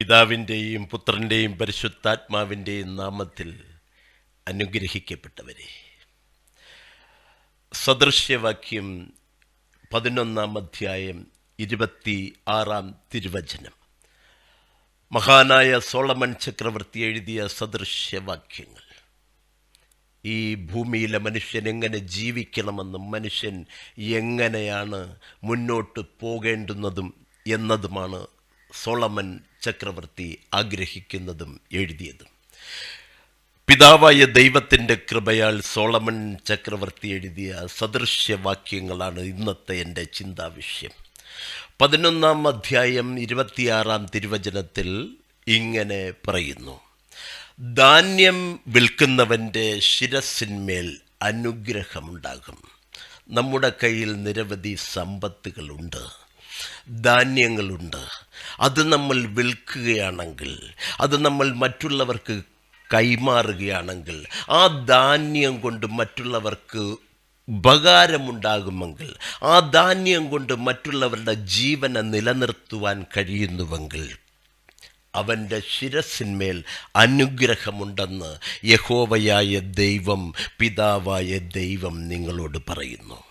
പിതാവിന്റെയും പുത്രന്റെയും പരിശുദ്ധാത്മാവിന്റെയും നാമത്തിൽ അനുഗ്രഹിക്കപ്പെട്ടവരെ. സദൃശ്യവാക്യം പതിനൊന്നാം അധ്യായം ഇരുപത്തി ആറാം തിരുവചനം. മഹാനായ സോളമൻ ചക്രവർത്തി എഴുതിയ സദൃശ്യവാക്യങ്ങൾ. ഈ ഭൂമിയിലെ മനുഷ്യൻ എങ്ങനെ ജീവിക്കണമെന്നും മനുഷ്യൻ എങ്ങനെയാണ് മുന്നോട്ട് പോകേണ്ടുന്നതും എന്നതുമാണ് സോളമൻ ചക്രവർത്തി ആഗ്രഹിക്കുന്നതും എഴുതിയതും. പിതാവായ ദൈവത്തിന്റെ കൃപയാൽ സോളമൻ ചക്രവർത്തി എഴുതിയ സദൃശ്യവാക്യങ്ങളാണ് ഇന്നത്തെ എന്റെ ചിന്താവിഷയം. പതിനൊന്നാം അധ്യായം ഇരുപത്തിയാറാം തിരുവചനത്തിൽ ഇങ്ങനെ പറയുന്നു. ധാന്യം വിൽക്കുന്നവന്റെ ശിരസിന്മേൽ അനുഗ്രഹമുണ്ടാകും. നമ്മുടെ കയ്യിൽ നിരവധി സമ്പത്തുകളുണ്ട്. ധാന്യങ്ങളുണ്ട്. അത് നമ്മൾ വിൽക്കുകയാണെങ്കിൽ അത് നമ്മൾ മറ്റുള്ളവർക്ക് കൈമാറുകയാണെങ്കിൽ ആ ധാന്യം കൊണ്ട് മറ്റുള്ളവർക്ക് ഉപകാരമുണ്ടാകുമെങ്കിൽ ആ ധാന്യം കൊണ്ട് മറ്റുള്ളവരുടെ ജീവനെ നിലനിർത്തുവാൻ കഴിയുന്നുവെങ്കിൽ അവന്റെ ശിരസിന്മേൽ അനുഗ്രഹമുണ്ടെന്ന് യഹോവയായ ദൈവം പിതാവായ ദൈവം നിങ്ങളോട് പറയുന്നു.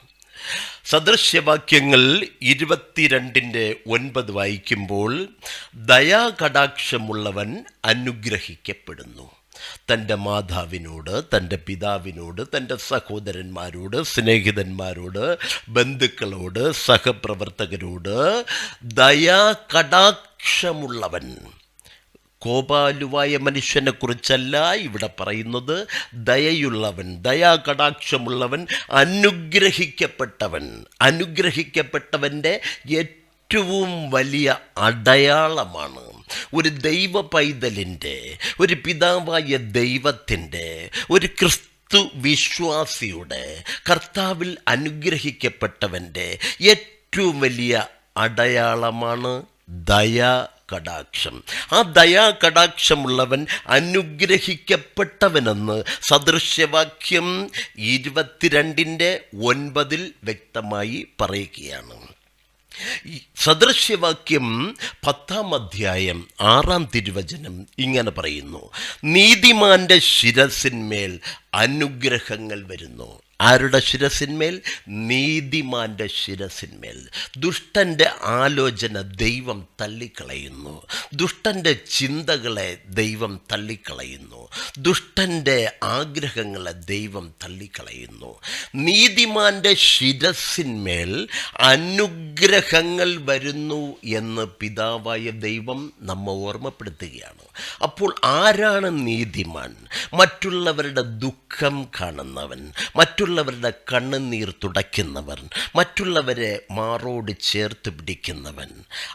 സദൃശ്യവാക്യങ്ങൾ ഇരുപത്തിരണ്ടിന്റെ ഒൻപത് വായിക്കുമ്പോൾ ദയാകടാക്ഷമുള്ളവൻ അനുഗ്രഹിക്കപ്പെടുന്നു. തന്റെ മാതാവിനോട് തന്റെ പിതാവിനോട് തന്റെ സഹോദരന്മാരോട് സ്നേഹിതന്മാരോട് ബന്ധുക്കളോട് സഹപ്രവർത്തകരോട് ദയാകടാക്ഷമുള്ളവൻ കോപാലുവായ മനുഷ്യനെ കുറിച്ചല്ല ഇവിടെ പറയുന്നത്. ദയയുള്ളവൻ ദയാകടാക്ഷമുള്ളവൻ അനുഗ്രഹിക്കപ്പെട്ടവൻ. അനുഗ്രഹിക്കപ്പെട്ടവന്റെ ഏറ്റവും വലിയ അടയാളമാണ് ഒരു ദൈവ പൈതലിന്റെ ഒരു പിതാവായ ദൈവത്തിന്റെ ഒരു ക്രിസ്തു വിശ്വാസിയുടെ കർത്താവിൽ അനുഗ്രഹിക്കപ്പെട്ടവന്റെ ഏറ്റവും വലിയ അടയാളമാണ് ദയാ കടാക്ഷം ആ ദയാ കടാക്ഷമുള്ളവൻ അനുഗ്രഹിക്കപ്പെട്ടവനെന്ന് സദൃശ്യവാക്യം ഇരുപത്തിരണ്ടിന്റെ ഒൻപതിൽ വ്യക്തമായി പറയുകയാണ്. സദൃശ്യവാക്യം പത്താം അധ്യായം ആറാം തിരുവചനം ഇങ്ങനെ പറയുന്നു. നീതിമാന്റെ ശിരസിന്മേൽ അനുഗ്രഹങ്ങൾ വരുന്നു. ആരുടെ ശിരസിന്മേൽ? നീതിമാന്റെ ശിരസിന്മേൽ. ദുഷ്ടന്റെ ആലോചന ദൈവം തള്ളിക്കളയുന്നു. ദുഷ്ടന്റെ ചിന്തകളെ ദൈവം തള്ളിക്കളയുന്നു. ദുഷ്ടന്റെ ആഗ്രഹങ്ങളെ ദൈവം തള്ളിക്കളയുന്നു. നീതിമാന്റെ ശിരസിന്മേൽ അനുഗ്രഹങ്ങൾ വരുന്നു എന്ന് പിതാവായ ദൈവം നമ്മെ ഓർമ്മപ്പെടുത്തുകയാണ്. അപ്പോൾ ആരാണ് നീതിമാൻ? മറ്റുള്ളവരുടെ ദുഃഖം കാണുന്നവൻ മറ്റുള്ളവരുടെ കണ്ണുനീർ തുടയ്ക്കുന്നവൻ മറ്റുള്ളവരെ മാറോട് ചേർത്ത് പിടിക്കുന്നവൻ.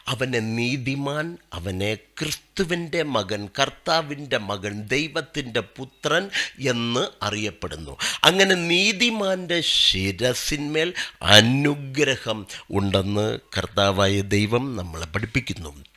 അവനെ നീതിമാൻ അവനെ ക്രിസ്തുവിന്റെ മകൻ കർത്താവിന്റെ മകൻ ദൈവത്തിന്റെ പുത്രൻ എന്ന് അറിയപ്പെടുന്നു. അങ്ങനെ നീതിമാന്റെ ശിരസിന്മേൽ അനുഗ്രഹം ഉണ്ടെന്ന് കർത്താവായ ദൈവം നമ്മളെ പഠിപ്പിക്കുന്നു.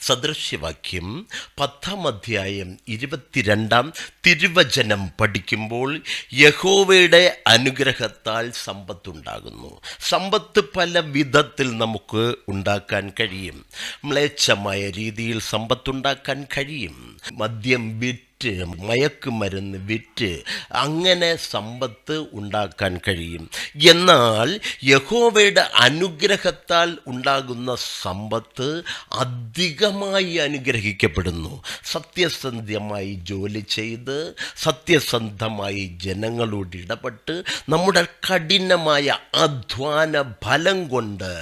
സദൃശ്യവാക്യം പത്താം അധ്യായം ഇരുപത്തിരണ്ടാം തിരുവചനം പഠിക്കുമ്പോൾ യഹോവയുടെ അനുഗ്രഹത്താൽ സമ്പത്തുണ്ടാകുന്നു. സമ്പത്ത് പല വിധത്തിൽ നമുക്ക് ഉണ്ടാക്കാൻ കഴിയും. മ്ലേച്ഛമായ രീതിയിൽ സമ്പത്തുണ്ടാക്കാൻ കഴിയും. മദ്യം വിറ്റ് വിറ്റ് മയക്കുമരുന്ന് വിറ്റ് അങ്ങനെ സമ്പത്ത് ഉണ്ടാക്കാൻ കഴിയും. എന്നാൽ യഹോവയുടെ അനുഗ്രഹത്താൽ ഉണ്ടാകുന്ന സമ്പത്ത് അധികമായി അനുഗ്രഹിക്കപ്പെടുന്നു. സത്യസന്ധ്യമായി ജോലി ചെയ്ത് സത്യസന്ധമായി ജനങ്ങളോട് ഇടപെട്ട് നമ്മുടെ കഠിനമായ അധ്വാന ഫലം കൊണ്ട്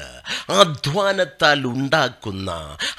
അധ്വാനത്താൽ ഉണ്ടാക്കുന്ന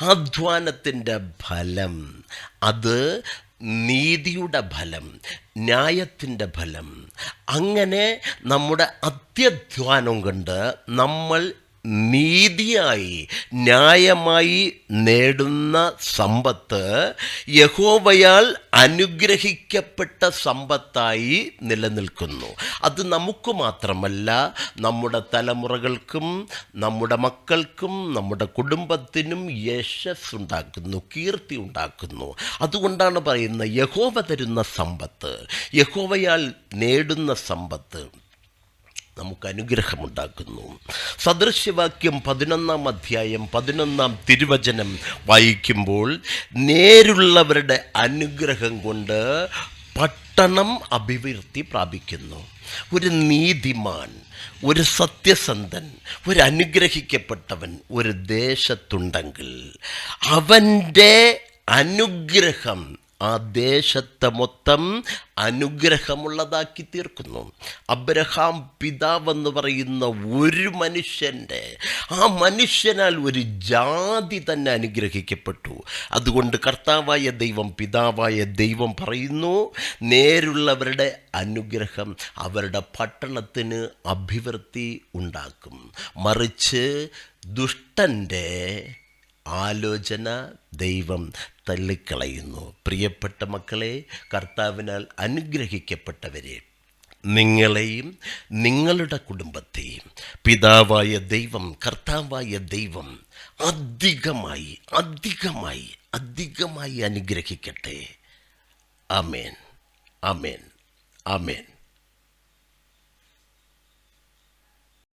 അധ്വാനത്തിന്റെ ഫലം. അത് നീതിയുടെ ഫലം ന്യായത്തിന്റെ ഫലം. അങ്ങനെ നമ്മുടെ അത്യധ്വാനം കൊണ്ട് നമ്മൾ നീതിയായി ന്യായമായി നേടുന്ന സമ്പത്ത് യഹോവയാൽ അനുഗ്രഹിക്കപ്പെട്ട സമ്പത്തായി നിലനിൽക്കുന്നു. അത് നമുക്ക് മാത്രമല്ല നമ്മുടെ തലമുറകൾക്കും നമ്മുടെ മക്കൾക്കും നമ്മുടെ കുടുംബത്തിനും യശസ് ഉണ്ടാക്കുന്നു കീർത്തി ഉണ്ടാക്കുന്നു. അതുകൊണ്ടാണ് പറയുന്നത് യഹോവ തരുന്ന സമ്പത്ത് യഹോവയാൽ നേടുന്ന സമ്പത്ത്. നമുക്ക് അനുഗ്രഹമുണ്ടാക്കുന്നു സദൃശ്യവാക്യം പതിനൊന്നാം അധ്യായം പതിനൊന്നാം തിരുവചനം വായിക്കുമ്പോൾ നേരുള്ളവരുടെ അനുഗ്രഹം കൊണ്ട് പട്ടണം അഭിവൃദ്ധി പ്രാപിക്കുന്നു. ഒരു നീതിമാൻ ഒരു സത്യസന്ധൻ ഒരു അനുഗ്രഹിക്കപ്പെട്ടവൻ ഒരു ദേശത്തുണ്ടെങ്കിൽ അവന്റെ അനുഗ്രഹം ആ ദേശത്തെ മൊത്തം അനുഗ്രഹമുള്ളതാക്കി തീർക്കുന്നു അബ്രഹാം പിതാവെന്ന് പറയുന്ന ഒരു മനുഷ്യന്റെ ആ മനുഷ്യനാൽ ഒരു ജാതി തന്നെ അനുഗ്രഹിക്കപ്പെട്ടു. അതുകൊണ്ട് കർത്താവായ ദൈവം പിതാവായ ദൈവം പറയുന്നു നേരുള്ളവരുടെ അനുഗ്രഹം അവരുടെ പട്ടണത്തിന് അഭിവൃദ്ധി ഉണ്ടാക്കും. മറിച്ച് ദുഷ്ടന്റെ ആലോചന ദൈവം തള്ളിക്കളയുന്നു. പ്രിയപ്പെട്ട മക്കളെ കർത്താവിനാൽ അനുഗ്രഹിക്കപ്പെട്ടവരെ നിങ്ങളെയും നിങ്ങളുടെ കുടുംബത്തെയും പിതാവായ ദൈവം കർത്താവായ ദൈവം അധികമായി അധികമായി അധികമായി അനുഗ്രഹിക്കട്ടെ. അമേൻ അമേൻ അമേൻ